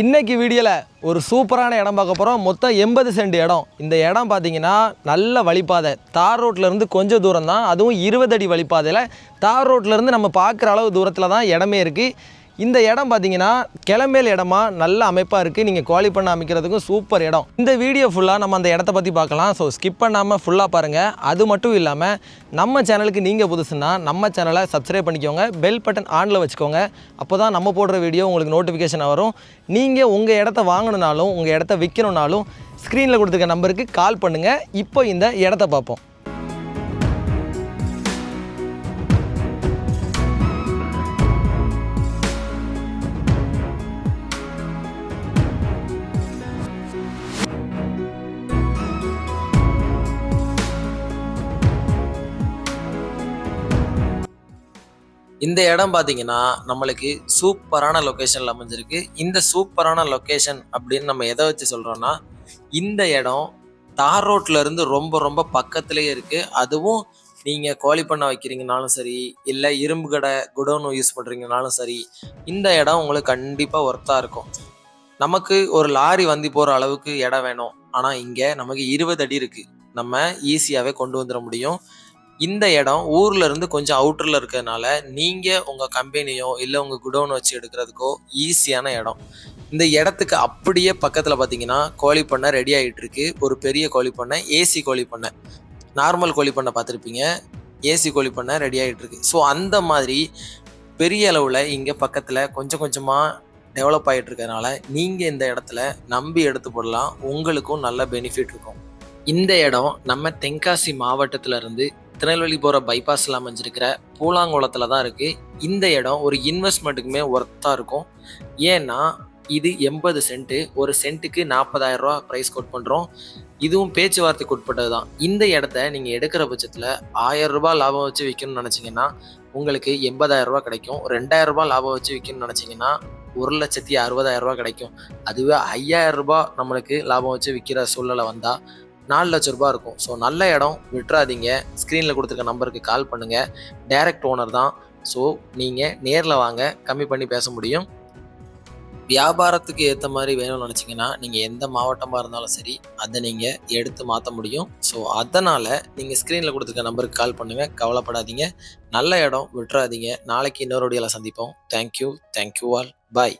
இன்றைக்கி வீடியோவில் ஒரு சூப்பரான இடம் பார்க்க போகிறோம் மொத்தம் எண்பது சென்ட் இடம். இந்த இடம் பார்த்தீங்கன்னா நல்ல வழிப்பாதை. தார் ரோட்லேருந்து கொஞ்சம் தூரம் தான். அதுவும் இருபது அடி வழிப்பாதையில் தார் ரோட்லேருந்து நம்ம பார்க்குற அளவு தூரத்தில் தான் இடமே இருக்குது இந்த இடம் பார்த்தீங்கன்னா கிளம்பேல் இடமா நல்ல அமைப்பாக இருக்குது நீங்கள் குவாலி பண்ண அமைக்கிறதுக்கும் சூப்பர் இடம். இந்த வீடியோ ஃபுல்லாக நம்ம அந்த இடத்த பற்றி பார்க்கலாம். ஸோ ஸ்கிப் பண்ணாமல் ஃபுல்லாக பாருங்கள் அது மட்டும் இல்லாமல் நம்ம சேனலுக்கு நீங்கள் புதுசுன்னா நம்ம சேனலை சப்ஸ்கிரைப் பண்ணிக்கோங்க. பெல் பட்டன் ஆனில் வச்சுக்கோங்க. அப்போ தான் நம்ம போடுற வீடியோ உங்களுக்கு நோட்டிஃபிகேஷன் வரும். நீங்கள் உங்கள் இடத்த வாங்கணுனாலும் உங்கள் இடத்த விற்கணுனாலும் ஸ்க்ரீனில் கொடுத்துருக்க நம்பருக்கு கால் பண்ணுங்கள் இப்போ இந்த இடத்த பார்ப்போம். இந்த இடம் பார்த்தீங்கன்னா நம்மளுக்கு சூப்பரான லொக்கேஷனில் அமைஞ்சிருக்கு. இந்த சூப்பரான லொக்கேஷன் அப்படின்னு நம்ம எதை வச்சு சொல்கிறோன்னா இந்த இடம் தார் ரோட்லேருந்து ரொம்ப ரொம்ப பக்கத்துலேயே இருக்குது அதுவும் நீங்கள் கோழி பண்ண வைக்கிறீங்கனாலும் சரி இல்லை இரும்பு கடை குடோன் யூஸ் பண்ணுறீங்கனாலும் சரி இந்த இடம் உங்களுக்கு கண்டிப்பாக ஒர்த்தாக இருக்கும். நமக்கு ஒரு லாரி வந்து போகிற அளவுக்கு இடம் வேணும். ஆனால் இங்கே நமக்கு இருபது அடி இருக்குது நம்ம ஈஸியாகவே கொண்டு வந்துட முடியும். இந்த இடம் ஊர்ல இருந்து கொஞ்சம் அவுட்டர்ல இருக்கிறதுனால நீங்க உங்க கம்பெனியோ இல்ல உங்க குடோன் வச்சு எடுக்கிறதுக்கோ ஈஸியான இடம். இந்த இடத்துக்கு அப்படியே பக்கத்துல பாத்தீங்கன்னா கோழி பண்ணை ரெடி ஆகிட்டு இருக்கு. ஒரு பெரிய கோழி பண்ணை ஏசி கோழி பண்ணை. நார்மல் கோழி பண்ணை பார்த்துருப்பீங்க. ஏசி கோழி பண்ணை ரெடி ஆகிட்டு இருக்கு. ஸோ அந்த மாதிரி பெரிய அளவில் இங்கே பக்கத்தில் கொஞ்சம் கொஞ்சமாக டெவலப் ஆகிட்டு இருக்கறனால நீங்கள் இந்த இடத்துல நம்பி எடுத்து போடலாம். உங்களுக்கும் நல்ல பெனிஃபிட் இருக்கும். இந்த இடம் நம்ம தென்காசி மாவட்டத்திலிருந்து திருநெல்வேலி போகிற பைபாஸில் அமைஞ்சிருக்கிற பூலாங்குளத்தில் தான் இருக்குது இந்த இடம் ஒரு இன்வெஸ்ட்மெண்ட்டுக்குமே ஒர்த்தாக இருக்கும். ஏன்னா இது எண்பது சென்ட்டு ஒரு சென்ட்டுக்கு நாற்பதாயிரம் ரூபா ப்ரைஸ் கோட் பண்ணுறோம் இதுவும் பேச்சுவார்த்தைக்கு உட்பட்டது தான் இந்த இடத்த நீங்கள் எடுக்கிற பட்சத்தில் ஆயிரம் ரூபாய் லாபம் வச்சு விற்கணும்னு நினச்சிங்கன்னா உங்களுக்கு எண்பதாயிரம் கிடைக்கும். ரெண்டாயிரம் ரூபாய் லாபம் வச்சு விற்கணும்னு நினச்சிங்கன்னா ஒரு லட்சத்தி அறுபதாயிரம் கிடைக்கும். அதுவே ஐயாயிரம் ரூபாய் நம்மளுக்கு லாபம் வச்சு விற்கிற சூழ்நிலை வந்தால் நாலு லட்ச ரூபாய் இருக்கும். ஸோ நல்ல இடம் விட்டுறாதீங்க. ஸ்க்ரீனில் கொடுத்துருக்க நம்பருக்கு கால் பண்ணுங்கள் டைரக்ட் ஓனர் தான். ஸோ நீங்கள் நேரில் வாங்க. கம்மி பண்ணி பேச முடியும். வியாபாரத்துக்கு ஏற்ற மாதிரி வேணும்னு நினச்சிங்கன்னா நீங்கள் எந்த மாவட்டமாக இருந்தாலும் சரி அதை நீங்கள் எடுத்து மாற்ற முடியும். ஸோ அதனால் நீங்கள் ஸ்க்ரீனில் கொடுத்துருக்க நம்பருக்கு கால் பண்ணுங்கள் கவலைப்படாதீங்க. நல்ல இடம் விட்டுறாதீங்க. நாளைக்கு இன்னொரு வீடியோவில் சந்திப்போம். தேங்க்யூ தேங்க்யூ ஆல் பாய்